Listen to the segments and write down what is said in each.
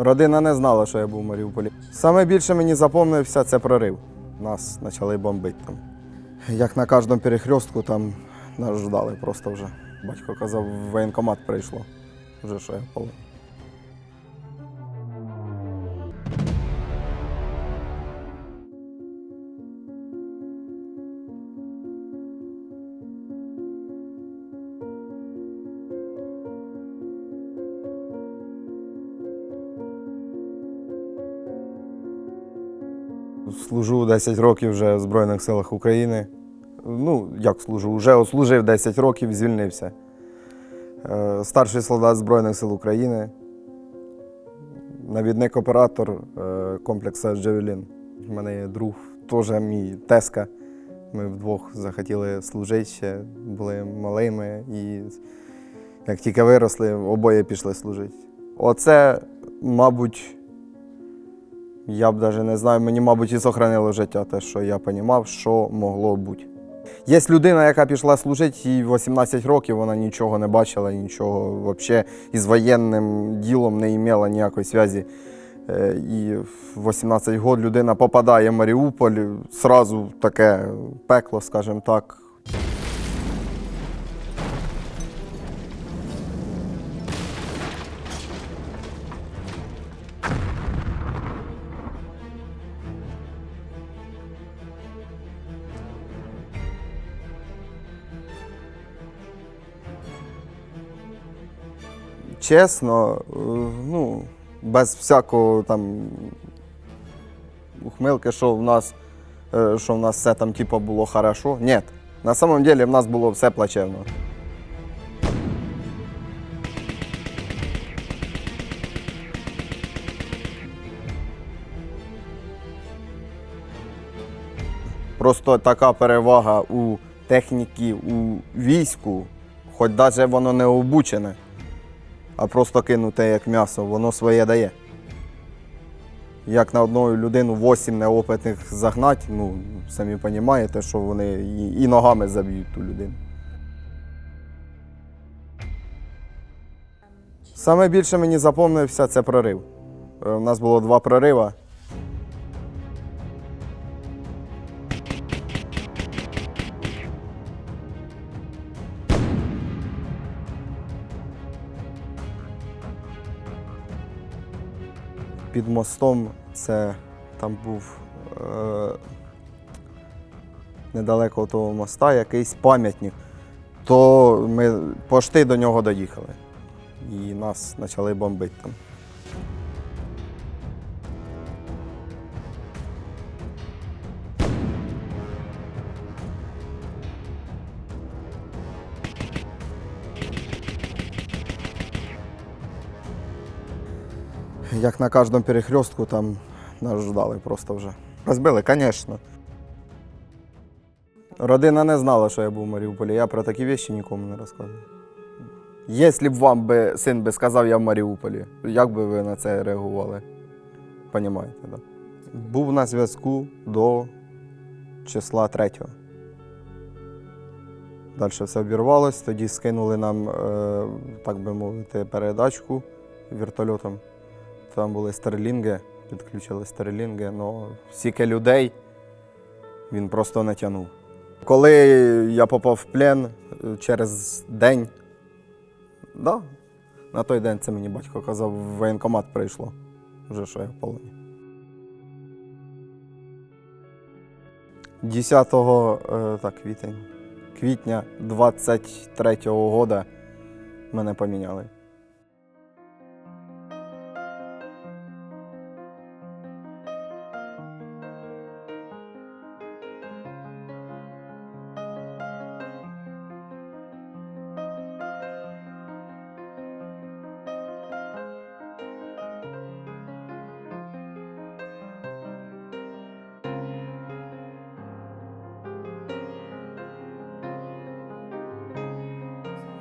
Родина не знала, що я був в Маріуполі. Саме більше мені запомнився це прорив. Нас почали бомбити там. Як на кожному перехрестку там нас ждали просто вже. Батько казав, в воєнкомат прийшло. Вже що я в Служу 10 років вже в Збройних силах України. Ну, як служу? Вже ослужив 10 років, звільнився. Е, Старший солдат Збройних сил України, навідник оператор е, комплексу Джевелін. У мене є друг, теж мій теска. Ми вдвох захотіли служити ще, були малими і як тільки виросли, обоє пішли служити. Оце, мабуть, я б навіть не знаю, мені, мабуть, і сохранило життя те, що я розумів, що могло бути. Є людина, яка пішла служити, їй 18 років, вона нічого не бачила, нічого взагалі із воєнним ділом не мала ніякої зв'язі. Е, І в 18 років людина попадає в Маріуполь, сразу таке пекло, скажімо так. Чесно, е, ну, без всякого там ухмилки, що в нас, е, що в нас все там типу, було хорошо. Ні. На самом деле в нас було все плачевно. Просто така перевага у техніки, у війську, хоч навіть воно не обучене, а просто кинуте як м'ясо, воно своє дає. Як на одну людину вісім неопитних загнать, ну, самі розумієте, що вони і, ногами заб'ють ту людину. Саме більше мені запомнився це прорив. Е, У нас було два прорива. Під мостом це там був е, недалеко того моста якийсь пам'ятник. То ми пошти до нього доїхали. І нас почали бомбити там. Як на кожному перехрестку там нас ждали просто вже. Розбили, звісно. Родина не знала, що я був в Маріуполі. Я про такі речі нікому не розказую. Якщо б вам би син би сказав, я в Маріуполі, як би ви на це реагували? Понімаєте, так? Да? Був на зв'язку до числа 3. Далі все обірвалось, тоді скинули нам, е, так би мовити, передачку вертольотом. Там були стерлінги, підключили стерлінги, але стільки людей він просто не тягнув. Коли я попав в плен е, через день, да, на той день це мені батько казав, в воєнкомат прийшло. Вже що я в полоні. 10 е, так, квітень, квітня 23-го года мене поміняли.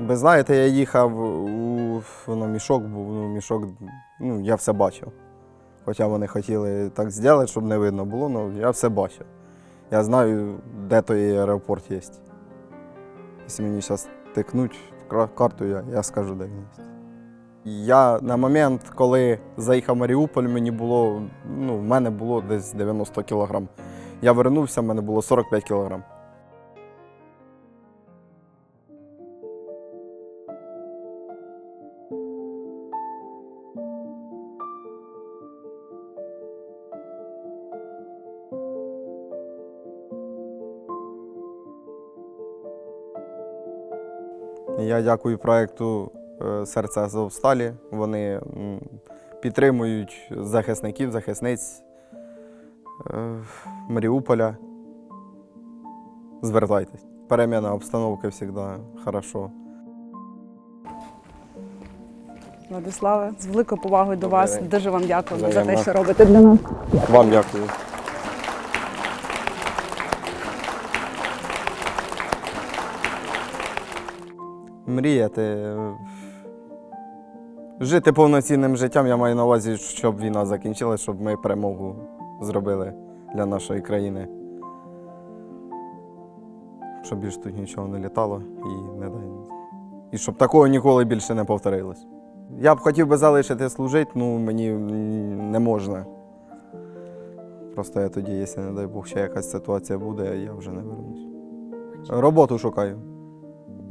Ви знаєте, я їхав у воно мішок був, ну, мішок, ну, я все бачив. Хоча вони хотіли так зробити, щоб не видно було, але я все бачив. Я знаю, де той аеропорт є. Якщо мені зараз тикнуть карту, я, я скажу, де він є. Я на момент, коли заїхав в Маріуполь, мені було, ну, в мене було десь 90 кілограм. Я вернувся, в мене було 45 кілограм. Я дякую проєкту е, Серце Азовсталі. Вони підтримують захисників, захисниць е, Маріуполя. Звертайтесь. Переміна обстановки завжди хорошо. Владиславе, з великою повагою до вас. Дуже вам дякуємо за те, що робите для нас. Вам дякую. Мріяти. Жити повноцінним життям, я маю на увазі, щоб війна закінчилась, щоб ми перемогу зробили для нашої країни. Щоб більш тут нічого не літало і не дай. І щоб такого ніколи більше не повторилось. Я б хотів би залишити служити, ну мені не можна. Просто я тоді, якщо, не дай Бог, ще якась ситуація буде, я вже не вернусь. Роботу шукаю.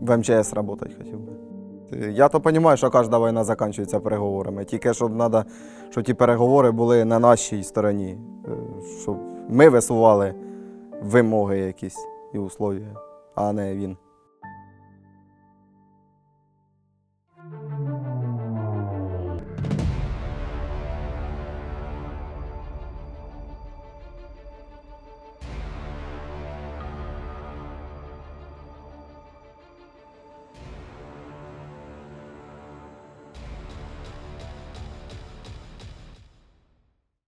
В МЧС працювати хотів би. Я то розумію, що кожна війна закінчується переговорами. Тільки щоб треба, щоб ті переговори були на нашій стороні, е, щоб ми висували вимоги якісь і условия, а не він.